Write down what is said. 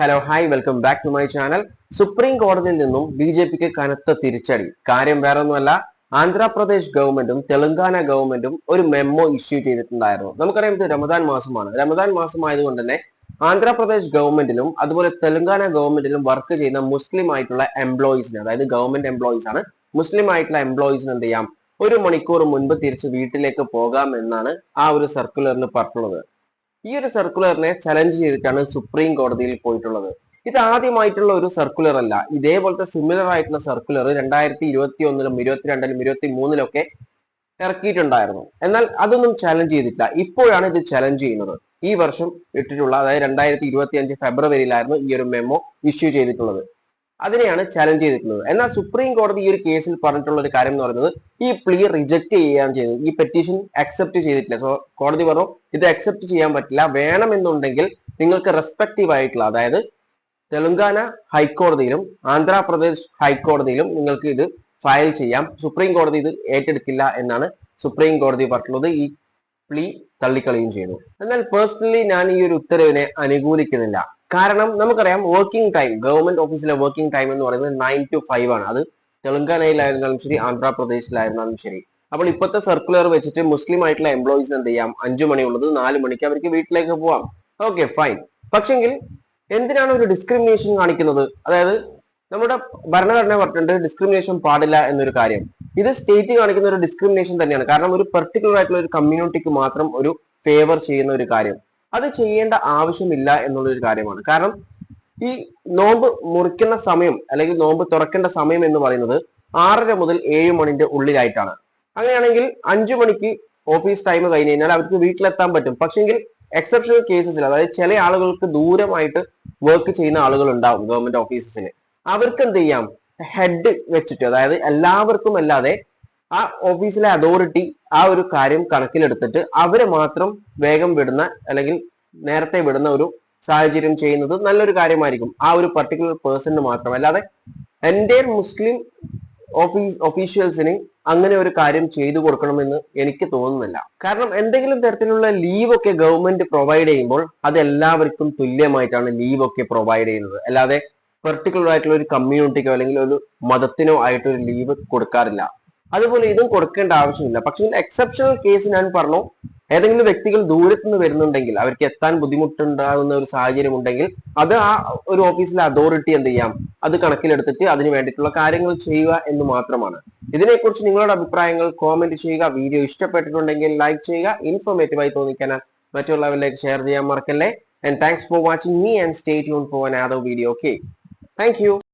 Hello hi welcome back to my channel supreme കോടതിയിൽ നിന്നും B J പിക്ക് കനത്ത തിരിച്ചടി. കാര്യം വേറൊന്നുമല്ല ആന്ധ്രാപ്രദേശ് ഗവൺമെന്റും തെലങ്കാന ഗവൺമെന്റും ഒരു മെമ്മോ ഇഷ്യൂ ചെയ്തിട്ടുണ്ടായിരുന്നു. നമുക്കറിയാം ഇത് റമദാൻ മാസമാണ്. രമദാൻ മാസം ആയതുകൊണ്ട് തന്നെ ആന്ധ്രാപ്രദേശ് ഗവൺമെന്റിലും അതുപോലെ തെലങ്കാന ഗവൺമെന്റിലും വർക്ക് ചെയ്യുന്ന മുസ്ലിം ആയിട്ടുള്ള എംപ്ലോയീസിന് അതായത് ഗവൺമെന്റ് എംപ്ലോയീസ് ആണ് മുസ്ലിം ആയിട്ടുള്ള എംപ്ലോയീസിന് എന്ത് ചെയ്യാം? ഒരു മണിക്കൂർ മുൻപ് തിരിച്ച് വീട്ടിലേക്ക് പോകാം എന്നാണ് ആ ഒരു സർക്കുലറിൽ പറഞ്ഞിട്ടുള്ളത്. ഈ ഒരു സർക്കുലറിനെ ചലഞ്ച് ചെയ്തിട്ടാണ് സുപ്രീം കോടതിയിൽ പോയിട്ടുള്ളത്. ഇത് ആദ്യമായിട്ടുള്ള ഒരു സർക്കുലർ അല്ല. ഇതേപോലത്തെ സിമിലർ ആയിട്ടുള്ള സർക്കുലർ രണ്ടായിരത്തി ഇരുപത്തി ഒന്നിലും ഇരുപത്തിരണ്ടിലും ഇരുപത്തി മൂന്നിലൊക്കെ ഇറക്കിയിട്ടുണ്ടായിരുന്നു. എന്നാൽ അതൊന്നും ചലഞ്ച് ചെയ്തിട്ടില്ല. ഇപ്പോഴാണ് ഇത് ചലഞ്ച് ചെയ്യുന്നത്. ഈ വർഷം ഇട്ടിട്ടുള്ള അതായത് രണ്ടായിരത്തി ഇരുപത്തി അഞ്ച് ഫെബ്രുവരിയിലായിരുന്നു ഈ ഒരു മെമ്മോ ഇഷ്യൂ ചെയ്തിട്ടുള്ളത്. അതിനെയാണ് ചലഞ്ച് ചെയ്തിട്ടുള്ളത് എന്നാൽ സുപ്രീം കോടതി ഈ ഒരു കേസിൽ പറഞ്ഞിട്ടുള്ള ഒരു കാര്യം എന്ന് പറയുന്നത് ഈ പ്ലീ റിജക്ട് ചെയ്യാൻ ചെയ്തത് ഈ പെറ്റീഷൻ അക്സെപ്റ്റ് ചെയ്തിട്ടില്ല. സോ കോടതി പറഞ്ഞു ഇത് അക്സെപ്റ്റ് ചെയ്യാൻ പറ്റില്ല. വേണമെന്നുണ്ടെങ്കിൽ നിങ്ങൾക്ക് റെസ്പെക്റ്റീവ് ആയിട്ടുള്ള അതായത് തെലങ്കാന ഹൈക്കോടതിയിലും ആന്ധ്രാപ്രദേശ് ഹൈക്കോടതിയിലും നിങ്ങൾക്ക് ഇത് ഫയൽ ചെയ്യാം. സുപ്രീം കോടതി ഇത് ഏറ്റെടുക്കില്ല എന്നാണ് സുപ്രീം കോടതി പറഞ്ഞിട്ടുള്ളത്. ഈ പ്ലീ തള്ളിക്കളയും ചെയ്തു എന്നാൽ പേഴ്സണലി ഞാൻ ഈ ഒരു ഉത്തരവിനെ അനുകൂലിക്കുന്നില്ല. കാരണം നമുക്കറിയാം വർക്കിംഗ് ടൈം ഗവൺമെന്റ് ഓഫീസിലെ വർക്കിംഗ് ടൈം എന്ന് പറയുന്നത് നയൻ ടു ഫൈവ് ആണ്. അത് തെലങ്കാനയിലായിരുന്നാലും ശരി ആന്ധ്രാപ്രദേശിലായിരുന്നാലും ശരി. അപ്പോൾ ഇപ്പോഴത്തെ സർക്കുലർ വെച്ചിട്ട് മുസ്ലിം ആയിട്ടുള്ള എംപ്ലോയീസിന് എന്ത് ചെയ്യാം? അഞ്ചു മണിയുള്ളത് നാല് മണിക്ക് അവർക്ക് വീട്ടിലേക്ക് പോവാം. ഓക്കെ ഫൈൻ പക്ഷെങ്കിൽ എന്തിനാണ് ഒരു ഡിസ്ക്രിമിനേഷൻ കാണിക്കുന്നത്? അതായത് നമ്മുടെ ഭരണഘടന പറഞ്ഞിട്ടുണ്ട് ഡിസ്ക്രിമിനേഷൻ പാടില്ല എന്നൊരു കാര്യം. ഇത് സ്റ്റേറ്റ് കാണിക്കുന്ന ഒരു ഡിസ്ക്രിമിനേഷൻ തന്നെയാണ്. കാരണം ഒരു പെർട്ടിക്കുലർ ആയിട്ടുള്ള ഒരു കമ്മ്യൂണിറ്റിക്ക് മാത്രം ഒരു ഫേവർ ചെയ്യുന്ന ഒരു കാര്യം. അത് ചെയ്യേണ്ട ആവശ്യമില്ല എന്നുള്ളൊരു കാര്യമാണ്. കാരണം ഈ നോമ്പ് മുറിക്കുന്ന സമയം അല്ലെങ്കിൽ നോമ്പ് തുറക്കേണ്ട സമയം എന്ന് പറയുന്നത് ആറര മുതൽ ഏഴ് മണിന്റെ ഉള്ളിലായിട്ടാണ്. അങ്ങനെയാണെങ്കിൽ അഞ്ചു മണിക്ക് ഓഫീസ് ടൈം കഴിഞ്ഞ് കഴിഞ്ഞാൽ അവർക്ക് വീട്ടിലെത്താൻ പറ്റും. പക്ഷെങ്കിൽ എക്സെപ്ഷണൽ കേസസിൽ അതായത് ചില ആളുകൾക്ക് ദൂരമായിട്ട് വർക്ക് ചെയ്യുന്ന ആളുകൾ ഉണ്ടാവും ഗവൺമെന്റ് ഓഫീസസിൽ അവർക്ക് എന്ത് ചെയ്യാം? ഹെഡ് വെച്ചിട്ട് അതായത് എല്ലാവർക്കും അല്ലാതെ ആ ഓഫീസിലെ അതോറിറ്റി ആ ഒരു കാര്യം കണക്കിലെടുത്തിട്ട് അവരെ മാത്രം വേഗം വിടുന്ന അല്ലെങ്കിൽ നേരത്തെ വിടുന്ന ഒരു സാഹചര്യം ചെയ്യുന്നത് നല്ലൊരു കാര്യമായിരിക്കും. ആ ഒരു പർട്ടിക്കുലർ പേഴ്സണിന് മാത്രം. അല്ലാതെ എന്റെ മുസ്ലിം ഓഫീസ് ഒഫീഷ്യൽസിന് അങ്ങനെ ഒരു കാര്യം ചെയ്തു കൊടുക്കണമെന്ന് എനിക്ക് തോന്നുന്നില്ല. കാരണം എന്തെങ്കിലും തരത്തിലുള്ള ലീവ് ഒക്കെ ഗവൺമെന്റ് പ്രൊവൈഡ് ചെയ്യുമ്പോൾ അത് എല്ലാവർക്കും തുല്യമായിട്ടാണ് ലീവ് ഒക്കെ പ്രൊവൈഡ് ചെയ്യുന്നത്. അല്ലാതെ പെർട്ടിക്കുലർ ആയിട്ടുള്ള ഒരു കമ്മ്യൂണിറ്റിക്കോ അല്ലെങ്കിൽ ഒരു മതത്തിനോ ആയിട്ടൊരു ലീവ് കൊടുക്കാറില്ല. അതുപോലെ ഇതും കൊടുക്കേണ്ട ആവശ്യമില്ല. പക്ഷേ എക്സെപ്ഷണൽ കേസ് ഞാൻ പറഞ്ഞു. ഏതെങ്കിലും വ്യക്തികൾ ദൂരത്ത് നിന്ന് വരുന്നുണ്ടെങ്കിൽ അവർക്ക് എത്താൻ ബുദ്ധിമുട്ടുണ്ടാകുന്ന ഒരു സാഹചര്യം ഉണ്ടെങ്കിൽ അത് ആ ഒരു ഓഫീസിലെ അതോറിറ്റി എന്ത് ചെയ്യാം? അത് കണക്കിലെടുത്തിട്ട് അതിന് വേണ്ടിയിട്ടുള്ള കാര്യങ്ങൾ ചെയ്യുക എന്ന് മാത്രമാണ്. ഇതിനെക്കുറിച്ച് നിങ്ങളുടെ അഭിപ്രായങ്ങൾ കോമെന്റ് ചെയ്യുക. വീഡിയോ ഇഷ്ടപ്പെട്ടിട്ടുണ്ടെങ്കിൽ ലൈക്ക് ചെയ്യുക. ഇൻഫോർമേറ്റീവായി തോന്നിക്കാൻ മറ്റുള്ളവരിലേക്ക് ഷെയർ ചെയ്യാൻ മറക്കല്ലേ. And thanks for watching me and stay tune for another video okay thank